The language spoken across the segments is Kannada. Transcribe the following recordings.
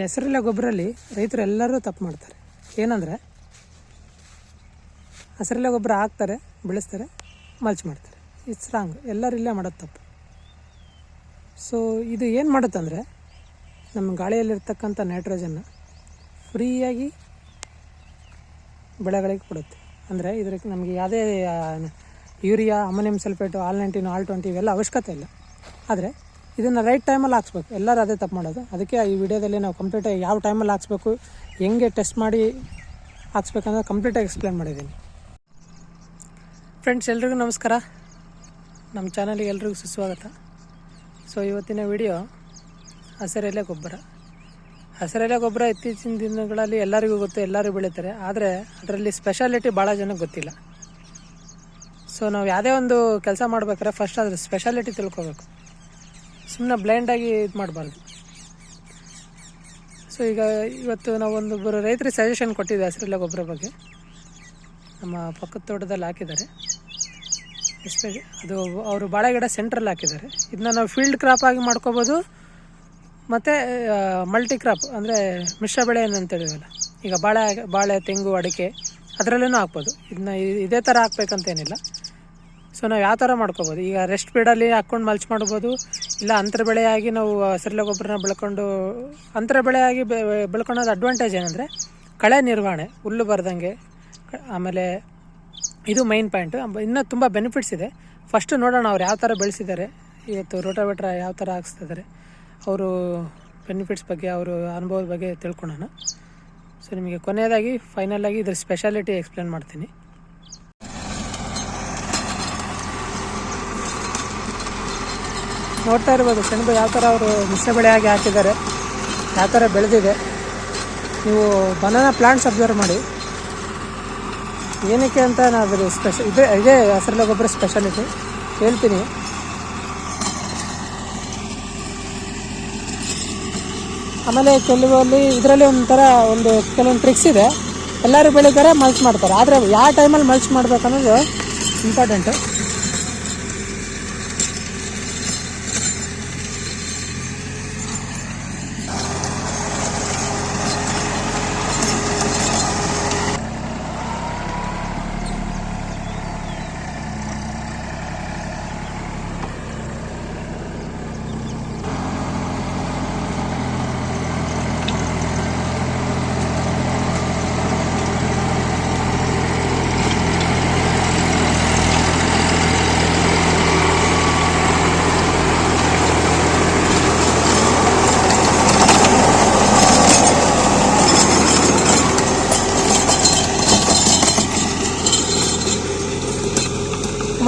ಹೆಸರಿಲ್ಲ ಗೊಬ್ಬರಲ್ಲಿ ರೈತರು ಎಲ್ಲರೂ ತಪ್ಪು ಮಾಡ್ತಾರೆ. ಏನಂದರೆ ಹಸಿರಿಲ್ಲ ಗೊಬ್ಬರ ಹಾಕ್ತಾರೆ, ಬೆಳೆಸ್ತಾರೆ, ಮಲ್ಚ್ ಮಾಡ್ತಾರೆ. ಇಟ್ಸ್ ರಾಂಗ್ ಎಲ್ಲರೂ ಇಲ್ಲೇ ಮಾಡೋದು ತಪ್ಪು. ಸೊ ಇದು ಏನು ಮಾಡುತ್ತಂದರೆ, ನಮ್ಮ ಗಾಳಿಯಲ್ಲಿರ್ತಕ್ಕಂಥ ನೈಟ್ರೋಜನ್ನ ಫ್ರೀಯಾಗಿ ಬೆಳೆಗಳಿಗೆ ಕೊಡುತ್ತೆ. ಅಂದರೆ ಇದಕ್ಕೆ ನಮಗೆ ಯಾವುದೇ urea, ammonium sulphate, all nineteen, all twenty ಇವೆಲ್ಲ ಅವಶ್ಯಕತೆ ಇಲ್ಲ. ಆದರೆ ಇದನ್ನು ರೈಟ್ ಟೈಮಲ್ಲಿ ಹಾಕ್ಸ್ಬೇಕು. ಎಲ್ಲರೂ ಅದೇ ತಪ್ಪು ಮಾಡೋದು. ಅದಕ್ಕೆ ಈ ವಿಡಿಯೋದಲ್ಲಿ ನಾವು ಕಂಪ್ಲೀಟಾಗಿ ಯಾವ ಟೈಮಲ್ಲಿ ಹಾಕ್ಸ್ಬೇಕು, ಹೆಂಗೆ ಟೆಸ್ಟ್ ಮಾಡಿ ಹಾಕ್ಸ್ಬೇಕಂದ್ರೆ ಕಂಪ್ಲೀಟಾಗಿ ಎಕ್ಸ್ಪ್ಲೇನ್ ಮಾಡಿದ್ದೀನಿ. ಫ್ರೆಂಡ್ಸ್ ಎಲ್ರಿಗೂ ನಮಸ್ಕಾರ. ನಮ್ಮ ಚಾನಲ್ಗೆ ಎಲ್ರಿಗೂ ಸುಸ್ವಾಗತ. ಸೊ ಇವತ್ತಿನ ವಿಡಿಯೋ ಹಸಿರೆಲೆ ಗೊಬ್ಬರ. ಹಸಿರೆಲೆ ಗೊಬ್ಬರ ಇತ್ತೀಚಿನ ದಿನಗಳಲ್ಲಿ ಎಲ್ಲರಿಗೂ ಗೊತ್ತು, ಎಲ್ಲರೂ ಬೆಳೀತಾರೆ. ಆದರೆ ಅದರಲ್ಲಿ ಸ್ಪೆಷಾಲಿಟಿ ಭಾಳ ಜನಕ್ಕೆ ಗೊತ್ತಿಲ್ಲ. ಸೊ ನಾವು ಯಾವುದೇ ಒಂದು ಕೆಲಸ ಮಾಡ್ಬೇಕಾದ್ರೆ ಫಸ್ಟ್ ಅದ್ರ ಸ್ಪೆಷಾಲಿಟಿ ತಿಳ್ಕೊಬೇಕು. ಸುಮ್ಮನೆ ಬ್ಲೈಂಡಾಗಿ ಇದು ಮಾಡಬಾರ್ದು. ಸೊ ಈಗ ಇವತ್ತು ನಾವು ಒಂದು ಒಬ್ಬರು ರೈತರಿಗೆ ಸಜೆಷನ್ ಕೊಟ್ಟಿದ್ದೆ ಹಸಿರಿಲ್ಲ ಗೊಬ್ಬರ ಬಗ್ಗೆ. ನಮ್ಮ ಪಕ್ಕದ ತೋಟದಲ್ಲಿ ಹಾಕಿದ್ದಾರೆ. ಎಸ್ಪೆಷಲಿ ಅದು ಅವರು ಬಾಳೆ ಗಿಡ ಸೆಂಟ್ರಲ್ಲಿ ಹಾಕಿದ್ದಾರೆ. ಇದನ್ನ ನಾವು ಫೀಲ್ಡ್ ಕ್ರಾಪ್ ಆಗಿ ಮಾಡ್ಕೋಬೋದು. ಮತ್ತು ಮಲ್ಟಿ ಕ್ರಾಪ್ ಅಂದರೆ ಮಿಶ್ರ ಬೆಳೆ ಏನಂತೇಳಿವಲ್ಲ ಈಗ ಬಾಳೆ ಬಾಳೆ, ತೆಂಗು, ಅಡಿಕೆ ಅದರಲ್ಲೂ ಹಾಕ್ಬೋದು. ಇದನ್ನ ಇದೇ ಥರ ಹಾಕ್ಬೇಕಂತೇನಿಲ್ಲ ಸೊ ನಾವು ಯಾವ ಥರ ಮಾಡ್ಕೋಬೋದು? ಈಗ ರೆಸ್ಟ್ ಬೀಡಲ್ಲಿ ಹಾಕ್ಕೊಂಡು ಮಲ್ಚ್ ಮಾಡ್ಬೋದು, ಇಲ್ಲ ಅಂತರ ಬೆಳೆಯಾಗಿ ನಾವು ಹಸಿರಿಲೆ ಗೊಬ್ಬರನ ಬೆಳ್ಕೊಂಡು, ಅಂತರ ಬೆಳೆಯಾಗಿ ಬೆ ಬೆಳ್ಕೊಳೋದು ಅಡ್ವಾಂಟೇಜ್ ಏನಂದರೆ, ಕಳೆ ನಿರ್ವಹಣೆ, ಹುಲ್ಲು ಬರ್ದಂಗೆ ಆಮೇಲೆ ಇದು ಮೈನ್ ಪಾಯಿಂಟ್ ಇನ್ನೂ ತುಂಬ ಬೆನಿಫಿಟ್ಸ್ ಇದೆ. ಫಸ್ಟು ನೋಡೋಣ ಅವ್ರು ಯಾವ ಥರ ಬೆಳೆಸಿದ್ದಾರೆ, ಇವತ್ತು ರೋಟಾವೇಟ್ರ ಯಾವ ಥರ ಹಾಕ್ಸ್ತಿದ್ದಾರೆ, ಅವರು ಬೆನಿಫಿಟ್ಸ್ ಬಗ್ಗೆ, ಅವರು ಅನುಭವದ ಬಗ್ಗೆ ತಿಳ್ಕೊಳೋಣ ಸೊ ನಿಮಗೆ ಕೊನೆಯದಾಗಿ ಫೈನಲಾಗಿ ಇದ್ರ ಸ್ಪೆಷಾಲಿಟಿ ಎಕ್ಸ್ಪ್ಲೇನ್ ಮಾಡ್ತೀನಿ. ನೋಡ್ತಾ ಇರ್ಬೋದು. ಸೆಣಬು ಯಾವ ಥರ ಅವರು ಮಿಶ್ರ ಬೆಳೆಯಾಗಿ ಹಾಕಿದ್ದಾರೆ, ಯಾವ ಥರ ಬೆಳೆದಿದೆ. ನೀವು ಬನಾನಾ ಪ್ಲಾಂಟ್ಸ್ ಅಬ್ಸರ್ವ್ ಮಾಡಿ. ಏನಕ್ಕೆ ಅಂತ ನಾನು ಸ್ಪೆಷಲ್ ಇದೇ ಇದೇ ಹಸಿರೆಲೆ ಗೊಬ್ಬರ ಸ್ಪೆಷಾಲಿಟಿ ಹೇಳ್ತೀನಿ. ಆಮೇಲೆ ಕೆಲವಲ್ಲಿ ಇದರಲ್ಲಿ ಒಂಥರ ಒಂದು ಕೆಲವೊಂದು ಟ್ರಿಕ್ಸ್ ಇದೆ. ಎಲ್ಲರೂ ಬೆಳೀತಾರೆ ಮಲ್ಚ್ ಮಾಡ್ತಾರೆ. ಆದರೆ ಯಾವ ಟೈಮಲ್ಲಿ ಮಲ್ಚ್ ಮಾಡ್ಬೇಕು ಅನ್ನೋದು ಇಂಪಾರ್ಟೆಂಟು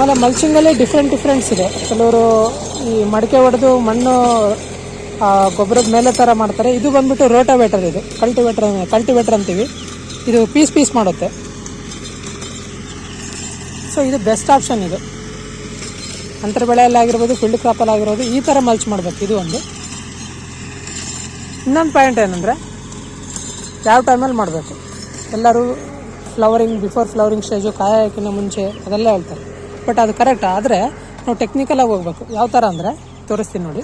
ಆಮೇಲೆ ಮಲ್ಚಿಂಗಲ್ಲಿ ಡಿಫ್ರೆಂಟ್ ಡಿಫ್ರೆನ್ಸ್ ಇದೆ. ಕೆಲವರು ಈ ಮಡಿಕೆ ಹೊಡೆದು ಮಣ್ಣು ಗೊಬ್ಬರದ ಮೇಲೆ ಥರ ಮಾಡ್ತಾರೆ. ಇದು ಬಂದ್ಬಿಟ್ಟು ರೋಟೋವೇಟರ್ ಇದು. ಕಲ್ಟಿವೇಟರ್ ಕಲ್ಟಿವೇಟರ್ ಅಂತೀವಿ. ಇದು ಪೀಸ್ ಪೀಸ್ ಮಾಡುತ್ತೆ. ಸೊ ಇದು ಬೆಸ್ಟ್ ಆಪ್ಷನ್ ಇದು. ಅಂತರ ಬೆಳೆಯಲ್ಲಾಗಿರ್ಬೋದು ಫಿಲ್ಡ್ ಫೀಲ್ಡ್ ಕ್ರಾಪಲ್ಲಿ ಆಗಿರ್ಬೋದು, ಈ ಥರ ಮಲ್ಚ್ ಮಾಡಬೇಕು. ಇದು ಒಂದು. ಇನ್ನೊಂದು ಪಾಯಿಂಟ್ ಏನಂದರೆ, ಯಾವ ಟೈಮಲ್ಲಿ ಮಾಡಬೇಕು? ಎಲ್ಲರೂ ಫ್ಲವರಿಂಗ್ ಬಿಫೋರ್ ಫ್ಲವರಿಂಗ್ ಸ್ಟೇಜು ಕಾಯಕ್ಕಿಂತ ಮುಂಚೆ ಅದೆಲ್ಲ ಹೇಳ್ತಾರೆ. ಬಟ್ ಅದು ಕರೆಕ್ಟ್, ಆದರೆ ನಾವು ಟೆಕ್ನಿಕಲಾಗಿ ಹೋಗ್ಬೇಕು. ಯಾವ ಥರ ಅಂದರೆ, ತೋರಿಸ್ತೀನಿ ನೋಡಿ.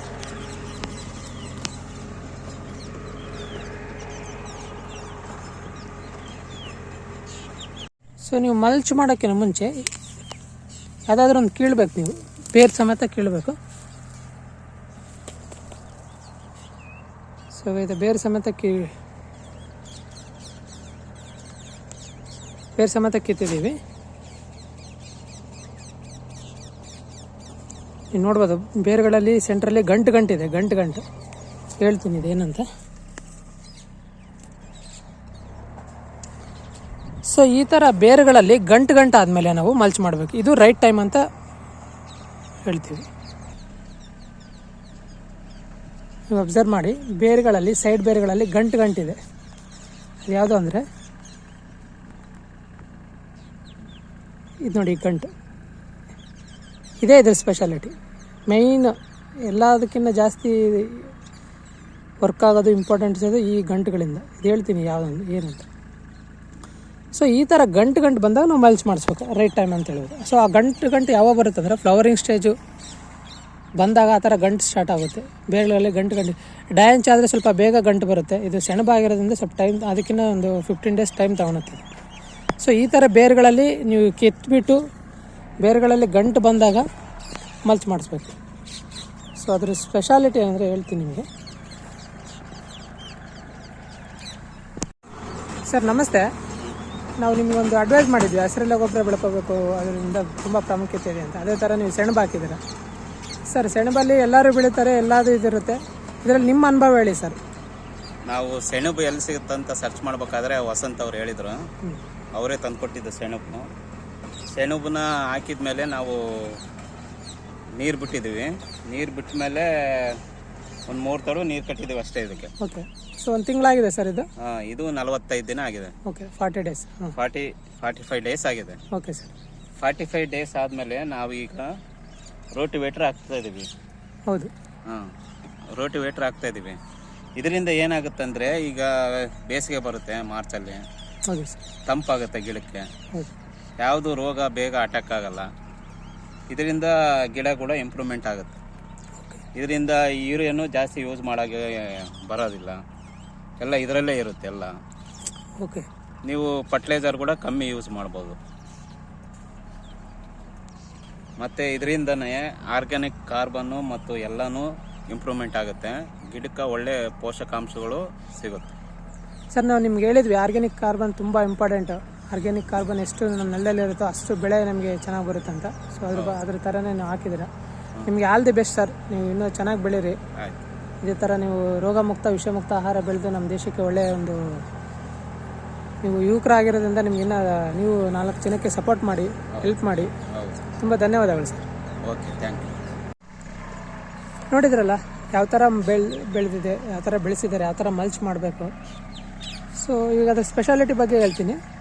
ಸೊ ನೀವು ಮಲ್ಚ್ ಮಾಡೋಕ್ಕಿಂತ ಮುಂಚೆ ಯಾವುದಾದ್ರೂ ಒಂದು ಕೀಳ್ಬೇಕು ನೀವು. ಬೇರ್ ಸಮೇತ ಕೀಳಬೇಕು. ಸೊ ಇದು ಬೇರು ಸಮೇತ ಕೀ, ಬೇರು ಸಮೇತ ಕಿತ್ತಿದ್ದೀವಿ ನೀವು ನೋಡ್ಬೋದು, ಬೇರುಗಳಲ್ಲಿ ಸೆಂಟ್ರಲ್ಲಿ ಗಂಟು ಗಂಟಿದೆ ಗಂಟು ಗಂಟು. ಹೇಳ್ತೀನಿ ಇದೇನಂತ ಸೊ ಈ ಥರ ಬೇರುಗಳಲ್ಲಿ ಗಂಟು ಗಂಟು ಆದಮೇಲೆ ನಾವು ಮಲ್ಚ್ ಮಾಡಬೇಕು. ಇದು ರೈಟ್ ಟೈಮ್ ಅಂತ ಹೇಳ್ತೀವಿ. ನೀವು ಅಬ್ಸರ್ವ್ ಮಾಡಿ, ಬೇರುಗಳಲ್ಲಿ ಸೈಡ್ ಬೇರುಗಳಲ್ಲಿ ಗಂಟು ಗಂಟಿದೆ ಅದು ಯಾವುದು ಅಂದರೆ, ಇದು ನೋಡಿ ಗಂಟು. ಇದೇ ಇದ್ರ ಸ್ಪೆಷಾಲಿಟಿ ಮೈನ್ ಎಲ್ಲದಕ್ಕಿಂತ ಜಾಸ್ತಿ ವರ್ಕ್ ಆಗೋದು ಇಂಪಾರ್ಟೆಂಟ್ಸ್ ಅದು ಈ ಗಂಟುಗಳಿಂದ. ಇದು ಹೇಳ್ತೀನಿ ಯಾವುದಂತ ಏನಂತ. ಸೊ ಈ ಥರ ಗಂಟು ಗಂಟು ಬಂದಾಗ ನಾವು ಮಲ್ಚ್ ಮಾಡಿಸ್ಬೇಕು ರೈಟ್ ಟೈಮ್ ಅಂತ ಹೇಳೋದು ಸೊ ಆ ಗಂಟು ಗಂಟು ಯಾವಾಗ ಬರುತ್ತೆ ಅಂದರೆ ಫ್ಲವರಿಂಗ್ ಸ್ಟೇಜು ಬಂದಾಗ ಆ ಥರ ಗಂಟು ಸ್ಟಾರ್ಟ್ ಆಗುತ್ತೆ. ಬೇರುಗಳಲ್ಲಿ ಗಂಟು ಗಂಟು ಡಯಾಂಚ್ ಆದರೆ ಸ್ವಲ್ಪ ಬೇಗ ಗಂಟು ಬರುತ್ತೆ. ಇದು ಸೆಣಬಾಗಿರೋದ್ರಿಂದ ಸ್ವಲ್ಪ ಟೈಮ್ ಅದಕ್ಕಿಂತ ಒಂದು ಫಿಫ್ಟೀನ್ ಡೇಸ್ ಟೈಮ್ ತೊಗೊಳುತ್ತೆ. ಸೊ ಈ ಥರ ಬೇರುಗಳಲ್ಲಿ ನೀವು ಕೆತ್ತಿಬಿಟ್ಟು ಬೇರುಗಳಲ್ಲಿ ಗಂಟು ಬಂದಾಗ ಮಲ್ಚ್ ಮಾಡಿಸ್ಬೇಕು. ಸೊ ಅದರ ಸ್ಪೆಷಾಲಿಟಿ ಏನಂದರೆ ಹೇಳ್ತೀನಿ ನಿಮಗೆ. ಸರ್ ನಮಸ್ತೆ. ನಾವು ನಿಮಗೊಂದು ಅಡ್ವೈಸ್ ಮಾಡಿದ್ವಿ. ಹಸಿರೆಲ್ಲ ಗೊಬ್ಬರ ಬೆಳ್ಕೋಬೇಕು. ಅದರಿಂದ ತುಂಬ ಪ್ರಾಮುಖ್ಯತೆ ಇದೆ ಅಂತ. ಅದೇ ಥರ ನೀವು ಸೆಣಬು ಹಾಕಿದ್ದೀರ? ಸರ್ ಸೆಣಬಲ್ಲಿ ಎಲ್ಲರೂ ಬೆಳೀತಾರೆ ಎಲ್ಲದೂ ಇದಿರುತ್ತೆ. ಇದರಲ್ಲಿ ನಿಮ್ಮ ಅನುಭವ ಹೇಳಿ ಸರ್ ನಾವು ಸೆಣಬು ಎಲ್ಲಿ ಅಂತ ಸರ್ಚ್ ಮಾಡಬೇಕಾದ್ರೆ ವಸಂತ ಅವ್ರು ಹೇಳಿದರು. ಅವರೇ ತಂದುಕೊಟ್ಟಿದ್ದು ಸೆಣಬು. ಸೆಣಬನ್ನ ಹಾಕಿದ ಮೇಲೆ ನಾವು ನೀರು ಬಿಟ್ಟಿದ್ದೀವಿ. ನೀರು ಬಿಟ್ಟ ಮೇಲೆ ಒಂದು ಮೂರು ತಡು ನೀರು ಕಟ್ಟಿದ್ದೀವಿ ಅಷ್ಟೇ ಇದಕ್ಕೆ. ಓಕೆ ಸೊ ಒಂದು ತಿಂಗಳಾಗಿದೆ ಸರ್ ಇದು? ಆ, ಇದು ನಲವತ್ತೈದು ದಿನ ಆಗಿದೆ. ಓಕೆ ಫಾರ್ಟಿ ಡೇಸ್ ಹಾಂ. ಫಾರ್ಟಿ ಫಾರ್ಟಿ ಫೈವ್ ಡೇಸ್ ಆಗಿದೆ. Okay sir forty five days ಆದಮೇಲೆ ನಾವೀಗ ರೋಟಿವೇಟ್ರ್ ಹಾಕ್ತಾ ಇದ್ದೀವಿ ಹೌದು. ಹಾಂ ರೋಟಿವೇಟ್ರ್ ಹಾಕ್ತಾ ಇದ್ದೀವಿ ಇದರಿಂದ ಏನಾಗುತ್ತಂದರೆ ಈಗ ಬೇಸಿಗೆ ಬರುತ್ತೆ ಮಾರ್ಚಲ್ಲಿ. ಹೌದು ಸರ್ ತಂಪಾಗುತ್ತೆ ಗಿಡಕ್ಕೆ. ಹೌದು. ಯಾವುದು ರೋಗ ಬೇಗ ಅಟ್ಯಾಕ್ ಆಗಲ್ಲ. ಇದರಿಂದ ಗಿಡ ಕೂಡ ಇಂಪ್ರೂವ್ಮೆಂಟ್ ಆಗುತ್ತೆ. ಇದರಿಂದ ಯೂರಿಯನ್ನು ಜಾಸ್ತಿ ಯೂಸ್ ಮಾಡೋಕ್ಕೆ ಬರೋದಿಲ್ಲ. ಎಲ್ಲ ಇದರಲ್ಲೇ ಇರುತ್ತೆ ಎಲ್ಲ. ಓಕೆ ನೀವು ಫರ್ಟಿಲೈಸರ್ ಕೂಡ ಕಮ್ಮಿ ಯೂಸ್ ಮಾಡ್ಬೋದು. ಮತ್ತು ಇದರಿಂದನೇ ಆರ್ಗ್ಯಾನಿಕ್ ಕಾರ್ಬನ್ನು ಮತ್ತು ಎಲ್ಲನೂ ಇಂಪ್ರೂವ್ಮೆಂಟ್ ಆಗುತ್ತೆ. ಗಿಡಕ್ಕೆ ಒಳ್ಳೆ ಪೋಷಕಾಂಶಗಳು ಸಿಗುತ್ತೆ. ಸರ್ ನಾವು ನಿಮ್ಗೆ ಹೇಳಿದ್ವಿ ಆರ್ಗ್ಯಾನಿಕ್ ಕಾರ್ಬನ್ ತುಂಬ ಇಂಪಾರ್ಟೆಂಟ್ ಆರ್ಗ್ಯಾನಿಕ್ ಕಾರ್ಬನ್ ಎಷ್ಟು ನಮ್ಮ ನೆಲದಲ್ಲಿ ಇರುತ್ತೋ ಅಷ್ಟು ಬೆಳೆ ನಮಗೆ ಚೆನ್ನಾಗಿ ಬರುತ್ತೆ ಅಂತ. ಸೊ ಅದ್ರ ಬ- ಅದ್ರ ಥರನೇ ನೀವು ಹಾಕಿದ್ದೀರ. ನಿಮಗೆ ಆಲ್ ದಿ ಬೆಸ್ಟ್ ಸರ್ ನೀವು ಇನ್ನೂ ಚೆನ್ನಾಗಿ ಬೆಳೀರಿ. ಆಯ್ತು. ಇದೇ ಥರ ನೀವು ರೋಗಮುಕ್ತ ವಿಷಮುಕ್ತ ಆಹಾರ ಬೆಳೆದು ನಮ್ಮ ದೇಶಕ್ಕೆ ಒಳ್ಳೆಯ ಒಂದು ನೀವು ಯುವಕರಾಗಿರೋದ್ರಿಂದ ನಿಮ್ಗೆ ಇನ್ನೂ ನೀವು ನಾಲ್ಕು ಜನಕ್ಕೆ ಸಪೋರ್ಟ್ ಮಾಡಿ ಹೆಲ್ಪ್ ಮಾಡಿ. ಹೌದು. ತುಂಬ ಧನ್ಯವಾದಗಳು ಸರ್ ಓಕೆ ಥ್ಯಾಂಕ್ ಯು ನೋಡಿದ್ರಲ್ಲ ಯಾವ ಥರ ಬೆಳ್ ಬೆಳೆದಿದೆ ಯಾವ ಥರ ಬೆಳೆಸಿದ್ದಾರೆ ಯಾವ ಥರ ಮಲ್ಚ್ ಮಾಡಬೇಕು. ಸೊ ಈಗ ಅದರ ಸ್ಪೆಷಾಲಿಟಿ ಬಗ್ಗೆ ಹೇಳ್ತೀನಿ.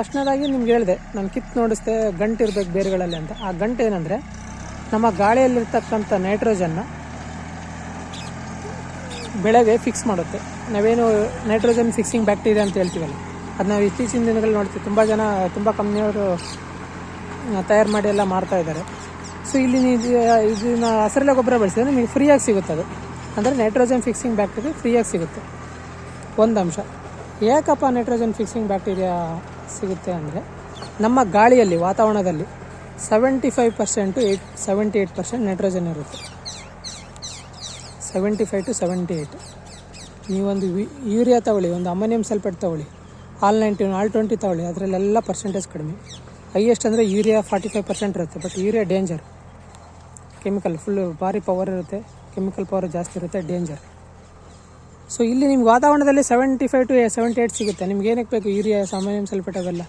ಫಸ್ಟ್ನೇದಾಗಿ ನಿಮ್ಗೆ ಹೇಳಿದೆ, ನಾನು ಕಿತ್ತು ನೋಡಿಸ್ದೆ ಗಂಟು ಇರಬೇಕು ಬೇರುಗಳಲ್ಲಿ ಅಂತ. ಆ ಗಂಟು ಏನಂದರೆ, ನಮ್ಮ ಗಾಳಿಯಲ್ಲಿರ್ತಕ್ಕಂಥ ನೈಟ್ರೋಜನ್ನ ಬೆಳೆಗೆ ಫಿಕ್ಸ್ ಮಾಡುತ್ತೆ. ನಾವೇನು ನೈಟ್ರೋಜನ್ ಫಿಕ್ಸಿಂಗ್ ಬ್ಯಾಕ್ಟೀರಿಯಾ ಅಂತ ಹೇಳ್ತೀವಲ್ಲ ಅದು ನಾವು ಇತ್ತೀಚಿನ ದಿನಗಳಲ್ಲಿ ನೋಡ್ತೀವಿ. ತುಂಬ ಜನ, ತುಂಬ ಕಂಪ್ನಿಯವರು ತಯಾರು ಮಾಡಿ ಎಲ್ಲ ಮಾರ್ತಾ ಇದ್ದಾರೆ. ಸೊ ಇಲ್ಲಿ ಇದನ್ನ ಹಸಿರೆಲೆ ಗೊಬ್ಬರ ಬಳಸಿದ್ರೆ ನಿಮಗೆ ಫ್ರೀಯಾಗಿ ಸಿಗುತ್ತೆ ಅದು. ಅಂದರೆ ನೈಟ್ರೋಜನ್ ಫಿಕ್ಸಿಂಗ್ ಬ್ಯಾಕ್ಟೀರಿಯಾ ಫ್ರೀಯಾಗಿ ಸಿಗುತ್ತೆ. ಒಂದು ಅಂಶ. ಯಾಕಪ್ಪ ನೈಟ್ರೋಜನ್ ಫಿಕ್ಸಿಂಗ್ ಬ್ಯಾಕ್ಟೀರಿಯಾ ಸಿಗುತ್ತೆ ಅಂದರೆ ನಮ್ಮ ಗಾಳಿಯಲ್ಲಿ, ವಾತಾವರಣದಲ್ಲಿ seventy five percent eight seventy eight percent nitrogen ಇರುತ್ತೆ. Seventy five to seventy eight ನೀವೊಂದು ವಿ, ಯೂರಿಯಾ ತಗೊಳ್ಳಿ, ಒಂದು ಅಮೋನಿಯಂ ಸಲ್ಫೇಟ್ ತಗೊಳ್ಳಿ, ಆಲ್ ನೈಂಟೀನ್ ಆಲ್ ಟ್ವೆಂಟಿ ತಗೊಳ್ಳಿ, ಅದರಲ್ಲೆಲ್ಲ ಪರ್ಸೆಂಟೇಜ್ ಕಡಿಮೆ. ಹೈಯೆಸ್ಟ್ ಅಂದರೆ ಯೂರಿಯಾ ಫಾರ್ಟಿ ಫೈವ್ ಪರ್ಸೆಂಟ್ ಇರುತ್ತೆ but urea danger chemical full ಭಾರಿ ಪವರ್ ಇರುತ್ತೆ ಕೆಮಿಕಲ್ ಪವರ್ ಜಾಸ್ತಿ ಇರುತ್ತೆ ಡೇಂಜರ್ ಸೊ ಇಲ್ಲಿ ನಿಮ್ಗೆ ವಾತಾವರಣದಲ್ಲಿ seventy five to seventy eight ಸಿಗುತ್ತೆ. ನಿಮ್ಗೆ ಏನಕ್ಕೆ ಬೇಕು? ಯೂರಿಯಾ, ಸಾಮಾನ್ಯ ಸಲ್ಫೇಟ್ ಅವೆಲ್ಲ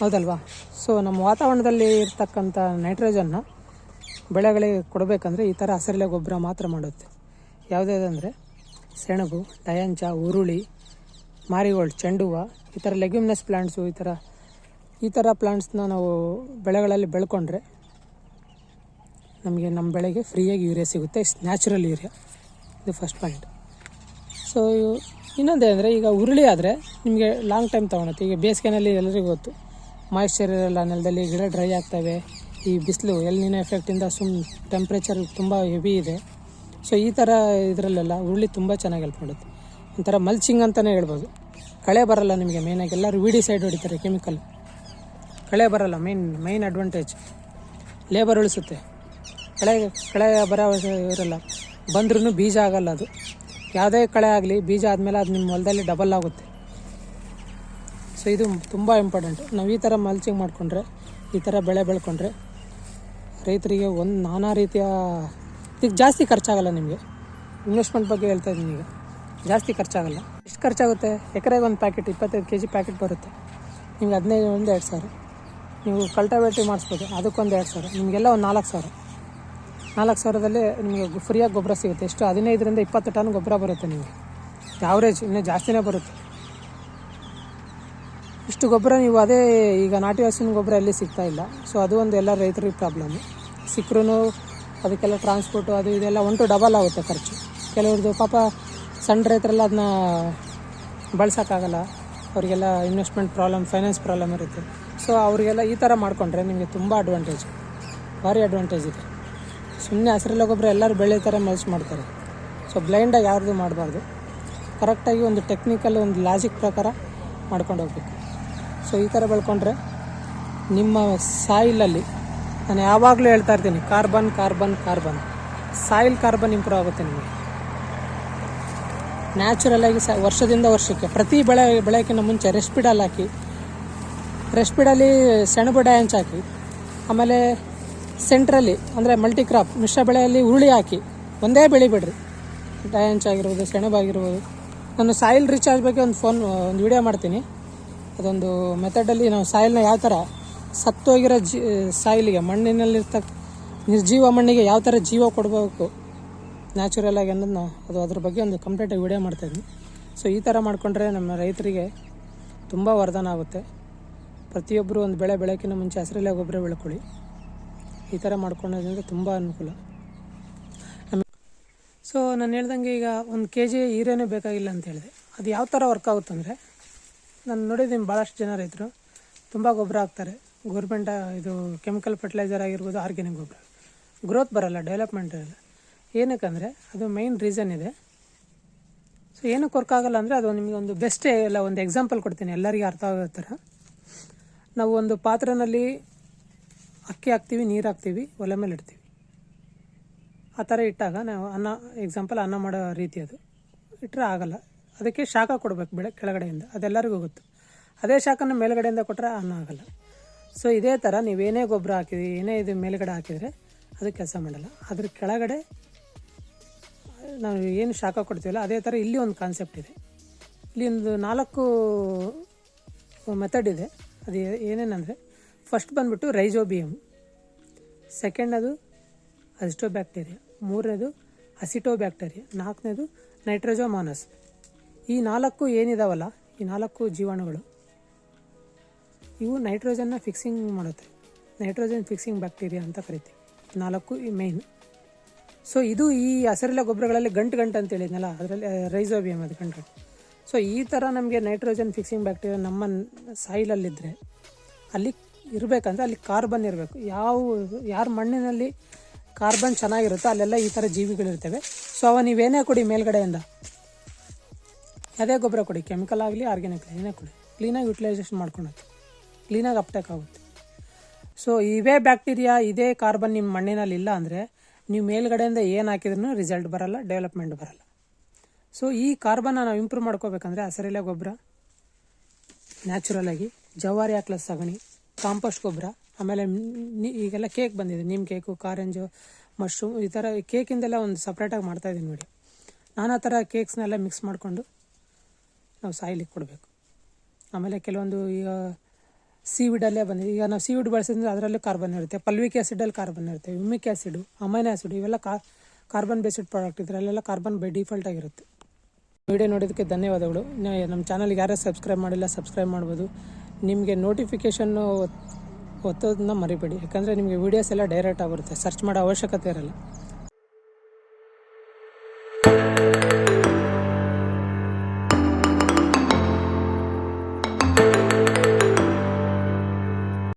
ಹೌದಲ್ವಾ? ಸೊ ನಮ್ಮ ವಾತಾವರಣದಲ್ಲಿ ಇರ್ತಕ್ಕಂಥ ನೈಟ್ರೋಜನ್ನ ಬೆಳೆಗಳಿಗೆ ಕೊಡಬೇಕಂದ್ರೆ ಈ ಥರ ಹಸಿರಲೆ ಗೊಬ್ಬರ ಮಾತ್ರ ಮಾಡುತ್ತೆ. ಯಾವುದ್ಯಾವುದಂದರೆ ಸೆಣಬು, ಡಯಾಂಚ ಉರುಳಿ ಮಾರಿಗೋಲ್ಡ್ ಚೆಂಡು ಹೂವು ಈ ಥರ ಲೆಗ್ಯುಮ್ನಸ್ ಪ್ಲ್ಯಾಂಟ್ಸು ಈ ಥರ ಈ ಥರ ಪ್ಲಾಂಟ್ಸ್ನ ನಾವು ಬೆಳೆಗಳಲ್ಲಿ ಬೆಳ್ಕೊಂಡ್ರೆ ನಮಗೆ ನಮ್ಮ ಬೆಳೆಗೆ ಫ್ರೀಯಾಗಿ ಯೂರಿಯಾ ಸಿಗುತ್ತೆ. Natural urea. ಇದು ಫಸ್ಟ್ ಪಾಯಿಂಟ್ ಸೊ ಇನ್ನೊಂದೇ ಅಂದರೆ ಈಗ ಉರುಳಿ ಆದರೆ ನಿಮಗೆ ಲಾಂಗ್ ಟೈಮ್ ತೊಗೊಳುತ್ತೆ. ಈಗ ಬೇಸಿಗೆನಲ್ಲಿ ಎಲ್ಲರಿಗೂ ಗೊತ್ತು. ಮಾಯಿಶ್ಚರ್ ಇರಲ್ಲ, ನೆಲದಲ್ಲಿ ಗಿಡ ಡ್ರೈ ಆಗ್ತವೆ. ಈ ಬಿಸಿಲು ಎಲ್ಲಿನ ಎಫೆಕ್ಟಿಂದ ಸುಮ್ ಟೆಂಪ್ರೇಚರ್ ತುಂಬ ಹೆವಿ ಇದೆ. ಸೊ ಈ ಥರ ಇದರಲ್ಲೆಲ್ಲ ಉರುಳಿ ತುಂಬ ಚೆನ್ನಾಗಿ ಹೆಲ್ಪ್ ಮಾಡುತ್ತೆ. ಒಂಥರ ಮಲ್ಚಿಂಗ್ ಅಂತಲೇ ಹೇಳ್ಬೋದು. ಕಳೆ ಬರಲ್ಲ ನಿಮಗೆ ಮೇಯ್ನಾಗಿ ಎಲ್ಲರೂ ವಿಡಿ ಸೈಡ್ ಹೊಡಿತಾರೆ ಕೆಮಿಕಲ್ ಕಳೆ ಬರಲ್ಲ ಮೇನ್ ಮೈನ್ ಅಡ್ವಾಂಟೇಜ್ ಲೇಬರ್ ಉಳಿಸುತ್ತೆ. ಕಳೆ ಕಳೆ ಬರೋ ಇರಲ್ಲ. ಬಂದ್ರೂ ಬೀಜ ಆಗಲ್ಲ ಅದು. ಯಾವುದೇ ಕಳೆ ಆಗಲಿ, ಬೀಜ ಆದಮೇಲೆ ಅದು ನಿಮ್ಮ ಹೊಲದಲ್ಲಿ ಡಬಲ್ ಆಗುತ್ತೆ. ಸೊ ಇದು ತುಂಬ ಇಂಪಾರ್ಟೆಂಟ್ ನಾವು ಈ ಥರ ಮಲ್ಚಿಂಗ್ ಮಾಡಿಕೊಂಡ್ರೆ, ಈ ಥರ ಬೆಳೆ ಬೆಳ್ಕೊಂಡ್ರೆ, ರೈತರಿಗೆ ಒಂದು ನಾನಾ ರೀತಿಯ ಇದಕ್ಕೆ ಜಾಸ್ತಿ ಖರ್ಚಾಗಲ್ಲ ನಿಮಗೆ. ಇನ್ವೆಸ್ಟ್ಮೆಂಟ್ ಬಗ್ಗೆ ಹೇಳ್ತಾ ಇದ್ದೀನಿ ಈಗ. ಜಾಸ್ತಿ ಖರ್ಚಾಗಲ್ಲ. ಎಷ್ಟು ಖರ್ಚಾಗುತ್ತೆ? ಎಕರೆಗೆ ಒಂದು ಪ್ಯಾಕೆಟ್ ಇಪ್ಪತ್ತೈದು ಕೆ ಜಿ ಪ್ಯಾಕೆಟ್ ಬರುತ್ತೆ. ನಿಮ್ಗೆ ಹದಿನೈದು, ಒಂದು ಎರಡು ಸಾವಿರ. ನೀವು ಕಲ್ಟಿವೇಟಿ ಮಾಡಿಸ್ಬೋದು, ಅದಕ್ಕೊಂದು ಎರಡು ಸಾವಿರ. ನಿಮಗೆಲ್ಲ ಒಂದು ನಾಲ್ಕು ಸಾವಿರ. ನಾಲ್ಕು ಸಾವಿರದಲ್ಲಿ ನಿಮಗೆ ಫ್ರೀಯಾಗಿ ಗೊಬ್ಬರ ಸಿಗುತ್ತೆ. ಎಷ್ಟು? ಹದಿನೈದರಿಂದ ಇಪ್ಪತ್ತು ಟನ್ ಗೊಬ್ಬರ ಬರುತ್ತೆ ನಿಮಗೆ. ಆವ್ರೇಜ್ ಇನ್ನೂ ಜಾಸ್ತಿನೇ ಬರುತ್ತೆ. ಇಷ್ಟು ಗೊಬ್ಬರ ನೀವು ಅದೇ ಈಗ ನಾಟಿ ಹಸುವಿನ ಗೊಬ್ಬರ ಎಲ್ಲಿ ಸಿಗ್ತಾ ಇಲ್ಲ. ಸೊ ಅದು ಒಂದು ಎಲ್ಲ ರೈತರಿಗೆ ಪ್ರಾಬ್ಲಮ್ಮು ಸಿಕ್ಕರೂ ಅದಕ್ಕೆಲ್ಲ ಟ್ರಾನ್ಸ್ಪೋರ್ಟು ಅದು ಇದೆಲ್ಲ ಒಂಟು ಡಬಲ್ ಆಗುತ್ತೆ ಖರ್ಚು. ಕೆಲವ್ರದ್ದು ಪಾಪ ಸಣ್ಣ ರೈತರೆಲ್ಲ ಅದನ್ನ ಬಳಸೋಕ್ಕಾಗಲ್ಲ. ಅವರಿಗೆಲ್ಲ ಇನ್ವೆಸ್ಟ್ಮೆಂಟ್ ಪ್ರಾಬ್ಲಮ್ ಫೈನಾನ್ಸ್ ಪ್ರಾಬ್ಲಮ್ ಇರುತ್ತೆ. ಸೊ ಅವರಿಗೆಲ್ಲ ಈ ಥರ ಮಾಡಿಕೊಂಡ್ರೆ ನಿಮಗೆ ತುಂಬ ಅಡ್ವಾಂಟೇಜ್ ಭಾರಿ ಅಡ್ವಾಂಟೇಜ್ ಇದೆ. ಸುಮ್ಮನೆ ಹಸಿರೆಲ್ಲ ಗೊಬ್ಬರ ಎಲ್ಲರೂ ಬೆಳೀತಾರೆ ಮಲ್ಚ್ ಮಾಡ್ತಾರೆ. ಸೊ ಬ್ಲೈಂಡಾಗಿ ಯಾರ್ದು ಮಾಡಬಾರ್ದು. ಕರೆಕ್ಟಾಗಿ ಒಂದು ಟೆಕ್ನಿಕಲ್ ಒಂದು ಲಾಜಿಕ್ ಪ್ರಕಾರ ಮಾಡ್ಕೊಂಡು ಹೋಗ್ಬೇಕು. ಸೊ ಈ ಥರ ಬೆಳ್ಕೊಂಡ್ರೆ ನಿಮ್ಮ ಸಾಯಿಲಲ್ಲಿ ನಾನು ಯಾವಾಗಲೂ ಹೇಳ್ತಾ ಇರ್ತೀನಿ carbon carbon carbon soil carbon improve ಆಗುತ್ತೆ ನಿಮಗೆ. ನ್ಯಾಚುರಲಾಗಿ ಸ, ವರ್ಷದಿಂದ ವರ್ಷಕ್ಕೆ, ಪ್ರತಿ ಬೆಳೆ ಬೆಳೆಯೋಕ್ಕಿಂತ ಮುಂಚೆ ರೆಸ್ಪಿಡಲ್ಲಿ ಹಾಕಿ ರೆಸ್ಪಿಡಲ್ಲಿ ಸೆಣಬು ಡ್ಯಾಂಚ್ ಹಾಕಿ, ಆಮೇಲೆ ಸೆಂಟ್ರಲ್ಲಿ ಅಂದರೆ ಮಲ್ಟಿ ಕ್ರಾಪ್ ಮಿಶ್ರ ಬೆಳೆಯಲ್ಲಿ ಉರುಳಿ ಹಾಕಿ, ಒಂದೇ ಬೆಳೆ ಬಿಡ್ರಿ. ಡಯಾಂಚ್ ಆಗಿರ್ಬೋದು ಸೆಣಬಾಗಿರ್ಬೋದು ನಾನು ಸಾಯಿಲ್ ರೀಚಾರ್ಜ್ ಬಗ್ಗೆ ಒಂದು ಫೋನ್ ಒಂದು ವಿಡಿಯೋ ಮಾಡ್ತೀನಿ. ಅದೊಂದು ಮೆಥಡಲ್ಲಿ ನಾವು ಸಾಯಿಲ್ನ ಯಾವ ಥರ ಸತ್ತೋಗಿರೋ ಜಿ ಸಾಯಿಲಿಗೆ ಮಣ್ಣಿನಲ್ಲಿರ್ತಕ್ಕ, ನಿರ್ಜೀವ ಮಣ್ಣಿಗೆ ಯಾವ ಥರ ಜೀವ ಕೊಡಬೇಕು ನ್ಯಾಚುರಲ್ ಆಗಿ ಅನ್ನೋದನ್ನ ಅದು ಅದ್ರ ಬಗ್ಗೆ ಒಂದು ಕಂಪ್ಲೀಟಾಗಿ ವಿಡಿಯೋ ಮಾಡ್ತಾಯಿದ್ವಿ ಸೊ ಈ ಥರ ಮಾಡಿಕೊಂಡ್ರೆ ನಮ್ಮ ರೈತರಿಗೆ ತುಂಬ ವರದಾನ ಆಗುತ್ತೆ. ಪ್ರತಿಯೊಬ್ಬರು ಒಂದು ಬೆಳೆ ಬೆಳಕಿನ ಮುಂಚೆ ಹಸಿರಲ್ಲೇ ಗೊಬ್ಬರ ಬೆಳ್ಕೊಳ್ಳಿ. ಈ ಥರ ಮಾಡ್ಕೊಳ್ಳೋದ್ರಿಂದ ತುಂಬ ಅನುಕೂಲ. ಸೊ ನಾನು ಹೇಳ್ದಂಗೆ ಈಗ ಒಂದು ಕೆ ಜಿ ಹೀರೇನೂ ಬೇಕಾಗಿಲ್ಲ ಅಂತ ಹೇಳಿದೆ. ಅದು ಯಾವ ಥರ ವರ್ಕ್ ಆಗುತ್ತೆ ಅಂದರೆ, ನಾನು ನೋಡಿದ್ದೀನಿ ಭಾಳಷ್ಟು ಜನ ರೈತರು. ತುಂಬ ಗೊಬ್ಬರ ಹಾಕ್ತಾರೆ. ಗೌರ್ಮೆಂಟ್ ಇದು ಕೆಮಿಕಲ್ ಫರ್ಟಿಲೈಸರ್ ಆಗಿರ್ಬೋದು ಆರ್ಗ್ಯಾನಿಕ್ ಗೊಬ್ಬರ. ಗ್ರೋತ್ ಬರಲ್ಲ ಡೆವಲಪ್ಮೆಂಟ್ ಇರಲ್ಲ. ಏನಕ್ಕಂದರೆ ಅದು ಮೈನ್ ರೀಸನ್ ಇದೆ. ಸೊ ಏನಕ್ಕೆ ವರ್ಕ್ ಆಗಲ್ಲ ಅಂದರೆ, ಅದು ನಿಮಗೆ ಒಂದು ಬೆಸ್ಟ್ ಎಲ್ಲ ಒಂದು ಎಕ್ಸಾಂಪಲ್ ಕೊಡ್ತೀನಿ. ಎಲ್ಲರಿಗೂ ಅರ್ಥ ಆಗೋ ಥರ ನಾವು ಒಂದು ಪಾತ್ರೆನಲ್ಲಿ ಅಕ್ಕಿ ಹಾಕ್ತೀವಿ, ನೀರು ಹಾಕ್ತೀವಿ, ಒಲೆ ಮೇಲೆ ಇಡ್ತೀವಿ. ಆ ಥರ ಇಟ್ಟಾಗ ನಾವು ಅನ್ನ ಎಕ್ಸಾಂಪಲ್ ಅನ್ನ ಮಾಡೋ ರೀತಿ ಅದು. ಇಟ್ಟರೆ ಆಗಲ್ಲ. ಅದಕ್ಕೆ ಶಾಖ ಕೊಡಬೇಕು ಬೆಳೆ, ಕೆಳಗಡೆಯಿಂದ. ಅದೆಲ್ಲರಿಗೂ ಗೊತ್ತು. ಅದೇ ಶಾಖನ ಮೇಲುಗಡೆಯಿಂದ ಕೊಟ್ಟರೆ ಅನ್ನ ಆಗಲ್ಲ. ಸೊ ಇದೇ ಥರ ನೀವೇನೇ ಗೊಬ್ಬರ ಹಾಕಿದ್ರಿ, ಏನೇ ಇದು ಮೇಲುಗಡೆ ಹಾಕಿದರೆ ಅದು ಕೆಲಸ ಮಾಡಲ್ಲ. ಅದ್ರ ಕೆಳಗಡೆ ನಾವು ಏನು ಶಾಖ ಕೊಡ್ತೀವಲ್ಲ, ಅದೇ ಥರ ಇಲ್ಲಿ ಒಂದು ಕಾನ್ಸೆಪ್ಟ್ ಇದೆ. ಇಲ್ಲಿ ಒಂದು ನಾಲ್ಕು ಮೆಥಡ್ ಇದೆ. ಅದು ಏನೇನಂದರೆ ಫಸ್ಟ್ ಬಂದ್ಬಿಟ್ಟು ರೈಜೋಬಿಯಮ್ ಸೆಕೆಂಡ್ ಅದು ಅಸ್ಟೋ ಬ್ಯಾಕ್ಟೀರಿಯಾ ಮೂರನೇದು ಅಸಿಟೋ ಬ್ಯಾಕ್ಟೀರಿಯಾ ನಾಲ್ಕನೇದು ನೈಟ್ರೋಜೋಮಾನಸ್ ಈ ನಾಲ್ಕು ಏನಿದಾವಲ್ಲ, ಈ ನಾಲ್ಕು ಜೀವಾಣುಗಳು, ಇವು ನೈಟ್ರೋಜನ್ನ ಫಿಕ್ಸಿಂಗ್ ಮಾಡುತ್ತೆ. ನೈಟ್ರೋಜನ್ ಫಿಕ್ಸಿಂಗ್ ಬ್ಯಾಕ್ಟೀರಿಯಾ ಅಂತ ಕರಿತೀವಿ. ನಾಲ್ಕು ಈ ಮೇಯ್ನ್ ಸೊ ಇದು ಈ ಹಸಿರೆಲೆ ಗೊಬ್ಬರಗಳಲ್ಲಿ ಗಂಟು ಗಂಟು ಅಂತ ಹೇಳಿದ್ನಲ್ಲ, ಅದರಲ್ಲಿ ರೈಸೋಬಿಯಮ್ ಅದು ಗಂಟು ಗಂಟು. ಸೊ ಈ ಥರ ನಮಗೆ ನೈಟ್ರೋಜನ್ ಫಿಕ್ಸಿಂಗ್ ಬ್ಯಾಕ್ಟೀರಿಯಾ ನಮ್ಮ ಸಾಯಿಲಲ್ಲಿದ್ದರೆ ಅಲ್ಲಿ ಇರಬೇಕಂದ್ರೆ ಅಲ್ಲಿ ಕಾರ್ಬನ್ ಇರಬೇಕು. ಯಾವ, ಯಾರ ಮಣ್ಣಿನಲ್ಲಿ ಕಾರ್ಬನ್ ಚೆನ್ನಾಗಿರುತ್ತೋ ಅಲ್ಲೆಲ್ಲ ಈ ಥರ ಜೀವಿಗಳಿರ್ತವೆ. ಸೊ ಅವ ನೀವೇನೇ ಕೊಡಿ ಮೇಲ್ಗಡೆಯಿಂದ, ಅದೇ ಗೊಬ್ಬರ ಕೊಡಿ ಕೆಮಿಕಲ್ ಆಗಲಿ ಆರ್ಗ್ಯಾನಿಕ್ ಏನೇ ಕೊಡಿ ಕ್ಲೀನಾಗಿ ಯುಟಿಲೈಸೇಷನ್ ಮಾಡ್ಕೊಳತ್ತೆ ಕ್ಲೀನಾಗಿ ಅಪ್ಟೇಕ್ ಆಗುತ್ತೆ. ಸೊ ಇವೇ ಬ್ಯಾಕ್ಟೀರಿಯಾ ಇದೇ ಕಾರ್ಬನ್ ನಿಮ್ಮ ಮಣ್ಣಿನಲ್ಲಿ ಇಲ್ಲ ಅಂದರೆ ನೀವು ಮೇಲ್ಗಡೆಯಿಂದ ಏನು ಹಾಕಿದ್ರೂ ರಿಸಲ್ಟ್ ಬರಲ್ಲ ಡೆವಲಪ್ಮೆಂಟ್ ಬರಲ್ಲ. ಸೊ ಈ ಕಾರ್ಬನ್ನ ನಾವು ಇಂಪ್ರೂವ್ ಮಾಡ್ಕೋಬೇಕಂದ್ರೆ, ಹಸರೆಲೆ ಗೊಬ್ಬರ ನ್ಯಾಚುರಲ್ ಆಗಿ, ಜವಾರಿ ಹಾಕ್ಲ ಸಗಣಿ ಕಾಂಪೋಸ್ಟ್ ಗೊಬ್ಬರ, ಆಮೇಲೆ ಈಗೆಲ್ಲ ಕೇಕ್ ಬಂದಿದೆ ನಿಮ್ಮ ಕೇಕು, ಕಾರಂಜು, ಮಶ್ರೂಮ್, ಈ ಥರ ಕೇಕಿಂದೆಲ್ಲ ಒಂದು ಸಪ್ರೇಟಾಗಿ ಮಾಡ್ತಾ ಇದ್ದೀನಿ ನೋಡಿ. ನಾನಾ ಥರ ಕೇಕ್ಸ್ನೆಲ್ಲ ಮಿಕ್ಸ್ ಮಾಡಿಕೊಂಡು ನಾವು ಸಾಯ್ಲಿಕ್ಕೆ ಕೊಡಬೇಕು. ಆಮೇಲೆ ಕೆಲವೊಂದು ಈಗ ಸೀವಿಡಲ್ಲೇ ಬಂದಿದೆ. ಈಗ ನಾವು ಸೀವಿಡ್ ಬಳಸಿದ್ರೆ ಅದರಲ್ಲೂ ಕಾರ್ಬನ್ ಇರುತ್ತೆ. ಪಲ್ವಿಕ್ ಆ್ಯಸಿಡಲ್ಲಿ ಕಾರ್ಬನ್ ಇರುತ್ತೆ. ಯುಮಿಕ್ ಆ್ಯಸಿಡು ಅಮೈನ್ ಆ್ಯಸಿಡ್ ಇವೆಲ್ಲ ಕಾ ಕಾರ್ಬನ್ ಬೇಸ್ಡ್ ಪ್ರಾಡಕ್ಟ್ ಇದರಲ್ಲೆಲ್ಲ ಕಾರ್ಬನ್ ಬೈ ಡಿಫಾಲ್ಟ್ ಆಗಿರುತ್ತೆ. ವಿಡಿಯೋ ನೋಡೋದಕ್ಕೆ ಧನ್ಯವಾದಗಳು. ನಮ್ಮ ಚಾನಲ್ಗೆ ಯಾರು ಸಬ್ಸ್ಕ್ರೈಬ್ ಮಾಡಿಲ್ಲ ಸಬ್ಸ್ಕ್ರೈಬ್ ಮಾಡ್ಬೋದು. ನಿಮಗೆ ನೋಟಿಫಿಕೇಷನ್ನು ಒತ್ತೋದನ್ನ ಮರಿಬೇಡಿ. ಯಾಕಂದರೆ ನಿಮಗೆ ವೀಡಿಯೋಸ್ ಎಲ್ಲ ಡೈರೆಕ್ಟ್ ಆಗಿರುತ್ತೆ ಸರ್ಚ್ ಮಾಡೋ ಅವಶ್ಯಕತೆ ಇರಲ್ಲ.